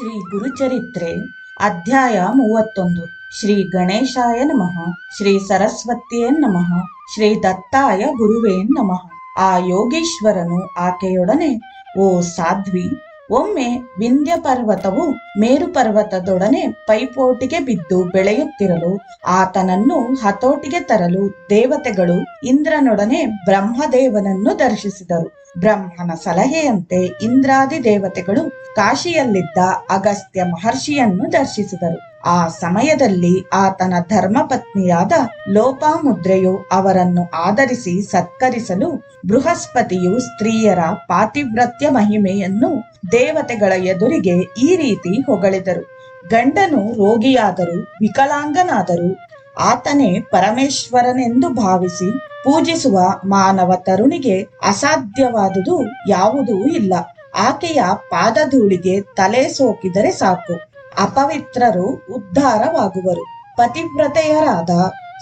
ಶ್ರೀ ಗುರುಚರಿತ್ರೆ ಅಧ್ಯಾಯ ಮೂವತ್ತೊಂದು. ಶ್ರೀ ಗಣೇಶಾಯ ನಮಃ. ಶ್ರೀ ಸರಸ್ವತಿಯೇ ನಮಃ. ಶ್ರೀ ದತ್ತಾಯ ಗುರುವೇ ನಮಃ. ಆ ಯೋಗೀಶ್ವರನು ಆಕೆಯೊಡನೆ, ಓ ಸಾಧ್ವಿ ಒಮ್ಮೆ ವಿಂಧ್ಯ ಪರ್ವತವು ಮೇರು ಪರ್ವತದೊಡನೆ ಪೈಪೋಟಿಗೆ ಬಿದ್ದು ಬೆಳೆಯುತ್ತಿರಲು ಆತನನ್ನು ಹತೋಟಿಗೆ ತರಲು ದೇವತೆಗಳು ಇಂದ್ರನೊಡನೆ ಬ್ರಹ್ಮದೇವನನ್ನು ದರ್ಶಿಸಿದರು. ಬ್ರಹ್ಮನ ಸಲಹೆಯಂತೆ ಇಂದ್ರಾದಿ ದೇವತೆಗಳು ಕಾಶಿಯಲ್ಲಿದ್ದ ಅಗಸ್ತ್ಯ ಮಹರ್ಷಿಯನ್ನು ದರ್ಶಿಸಿದರು. ಆ ಸಮಯದಲ್ಲಿ ಆತನ ಧರ್ಮಪತ್ನಿಯಾದ ಲೋಪಾಮುದ್ರೆಯು ಅವರನ್ನು ಆದರಿಸಿ ಸತ್ಕರಿಸಲು ಬೃಹಸ್ಪತಿಯು ಸ್ತ್ರೀಯರ ಪಾತಿವ್ರತ್ಯ ಮಹಿಮೆಯನ್ನು ದೇವತೆಗಳ ಎದುರಿಗೆ ಈ ರೀತಿ ಹೊಗಳಿದರು. ಗಂಡನು ರೋಗಿಯಾದರೂ ವಿಕಲಾಂಗನಾದರೂ ಆತನೇ ಪರಮೇಶ್ವರನೆಂದು ಭಾವಿಸಿ ಪೂಜಿಸುವ ಮಾನವ ತರುಣಿಗೆ ಅಸಾಧ್ಯವಾದುದು ಯಾವುದೂ ಇಲ್ಲ. ಆಕೆಯ ಪಾದಧೂಳಿಗೆ ತಲೆ ಸೋಕಿದರೆ ಸಾಕು. ಅಪವಿತ್ರರು ಉದ್ಧಾರವಾಗುವರು. ಪತಿವ್ರತೆಯರಾದ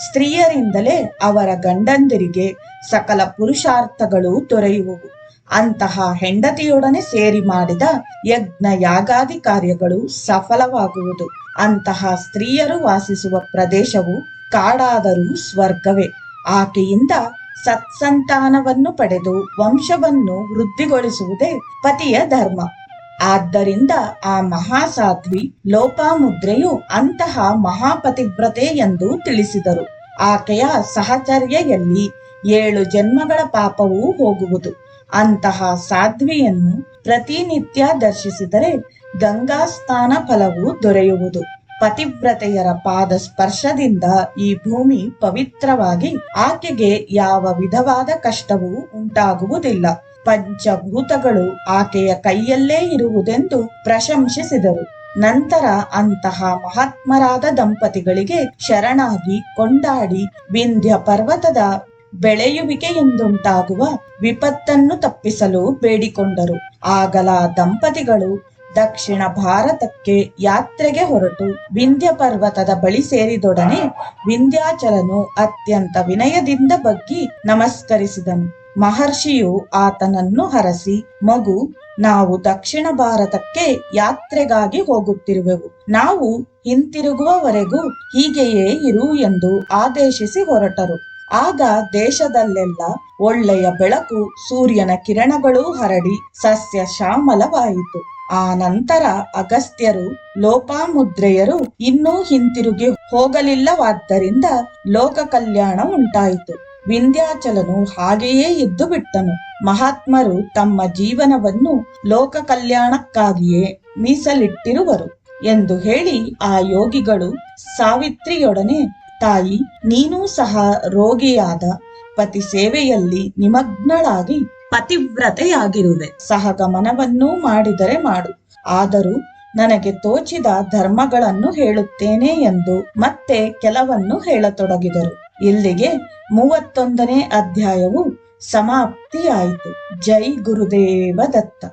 ಸ್ತ್ರೀಯರಿಂದಲೇ ಅವರ ಗಂಡಂದಿರಿಗೆ ಸಕಲ ಪುರುಷಾರ್ಥಗಳು ದೊರೆಯುವವು. ಅಂತಹ ಹೆಂಡತಿಯೊಡನೆ ಸೇರಿ ಮಾಡಿದ ಯಜ್ಞ ಯಾಗಾದಿ ಕಾರ್ಯಗಳು ಸಫಲವಾಗುವುದು. ಅಂತಹ ಸ್ತ್ರೀಯರು ವಾಸಿಸುವ ಪ್ರದೇಶವು ಕಾಡಾದರೂ ಸ್ವರ್ಗವೇ. ಆಕೆಯಿಂದ ಸತ್ಸಂತಾನವನ್ನು ಪಡೆದು ವಂಶವನ್ನು ವೃದ್ಧಿಗೊಳಿಸುವುದೇ ಪತಿಯ ಧರ್ಮ. ಆದ್ದರಿಂದ ಆ ಮಹಾಸಾಧ್ವಿ ಲೋಪಾಮುದ್ರೆಯು ಅಂತಹ ಮಹಾಪತಿವ್ರತೆ ಎಂದು ತಿಳಿಸಿದರು. ಆಕೆಯ ಸಹಚರ್ಯೆಯಲ್ಲಿ ಏಳು ಜನ್ಮಗಳ ಪಾಪವೂ ಹೋಗುವುದು. ಅಂತಹ ಸಾಧ್ವಿಯನ್ನು ಪ್ರತಿನಿತ್ಯ ದರ್ಶಿಸಿದರೆ ಗಂಗಾ ಸ್ನಾನ ಫಲವು ದೊರೆಯುವುದು. ಪತಿವ್ರತೆಯರ ಪಾದ ಸ್ಪರ್ಶದಿಂದ ಈ ಭೂಮಿ ಪವಿತ್ರವಾಗಿ ಆಕೆಗೆ ಯಾವ ವಿಧವಾದ ಕಷ್ಟವೂ ಉಂಟಾಗುವುದಿಲ್ಲ. ಪಂಚಭೂತಗಳು ಆಕೆಯ ಕೈಯಲ್ಲೇ ಇರುವುದೆಂದು ಪ್ರಶಂಸಿಸಿದರು. ನಂತರ ಅಂತಹ ಮಹಾತ್ಮರಾದ ದಂಪತಿಗಳಿಗೆ ಶರಣಾಗಿ ಕೊಂಡಾಡಿ ವಿಂಧ್ಯ ಪರ್ವತದ ಬೆಳೆಯುವಿಕೆಯಿಂದುಂಟಾಗುವ ವಿಪತ್ತನ್ನು ತಪ್ಪಿಸಲು ಬೇಡಿಕೊಂಡರು. ಆಗಲ ದಂಪತಿಗಳು ದಕ್ಷಿಣ ಭಾರತಕ್ಕೆ ಯಾತ್ರೆಗೆ ಹೊರಟು. ವಿಂಧ್ಯ ಪರ್ವತದ ಬಳಿ ಸೇರಿದೊಡನೆ ವಿಂಧ್ಯಾಚಲನು ಅತ್ಯಂತ ವಿನಯದಿಂದ ಬಗ್ಗಿ ನಮಸ್ಕರಿಸಿದನು. ಮಹರ್ಷಿಯು ಆತನನ್ನು ಹರಸಿ, ಮಗು, ನಾವು ದಕ್ಷಿಣ ಭಾರತಕ್ಕೆ ಯಾತ್ರೆಗಾಗಿ ಹೋಗುತ್ತಿರುವೆವು. ನಾವು ಹಿಂತಿರುಗುವವರೆಗೂ ಹೀಗೆಯೇ ಇರು ಎಂದು ಆದೇಶಿಸಿ ಹೊರಟರು. ಆಗ ದೇಶದಲ್ಲೆಲ್ಲ ಒಳ್ಳೆಯ ಬೆಳಕು, ಸೂರ್ಯನ ಕಿರಣಗಳು ಹರಡಿ ಸಸ್ಯ ಶ್ಯಾಮಲವಾಯಿತು. ಆ ನಂತರ ಅಗಸ್ತ್ಯರು, ಲೋಪಾಮುದ್ರೆಯರು ಇನ್ನೂ ಹಿಂತಿರುಗಿ ಹೋಗಲಿಲ್ಲವಾದ್ದರಿಂದ ಲೋಕ ಕಲ್ಯಾಣ ಉಂಟಾಯಿತು. ವಿಂಧ್ಯಾಚಲನು ಹಾಗೆಯೇ ಇದ್ದು ಬಿಟ್ಟನು. ಮಹಾತ್ಮರು ತಮ್ಮ ಜೀವನವನ್ನು ಲೋಕ ಕಲ್ಯಾಣಕ್ಕಾಗಿಯೇ ಮೀಸಲಿಟ್ಟಿರುವರು ಎಂದು ಹೇಳಿ ಆ ಯೋಗಿಗಳು ಸಾವಿತ್ರಿಯೊಡನೆ, ತಾಯಿ, ನೀನೂ ಸಹ ರೋಗಿಯಾದ ಪತಿ ಸೇವೆಯಲ್ಲಿ ನಿಮಗ್ನಳಾಗಿ ಪತಿವ್ರತೆಯಾಗಿರುವೆ. ಸಹಗಮನವನ್ನೂ ಮಾಡಿದರೆ ಮಾಡು. ಆದರೂ ನನಗೆ ತೋಚಿದ ಧರ್ಮಗಳನ್ನು ಹೇಳುತ್ತೇನೆ ಎಂದು ಮತ್ತೆ ಕೆಲವನ್ನು ಹೇಳತೊಡಗಿದರು. ಇಲ್ಲಿಗೆ ಮೂವತ್ತೊಂದನೇ ಅಧ್ಯಾಯವು ಸಮಾಪ್ತಿಯಾಯಿತು. ಜೈ ಗುರುದೇವ ದತ್ತ.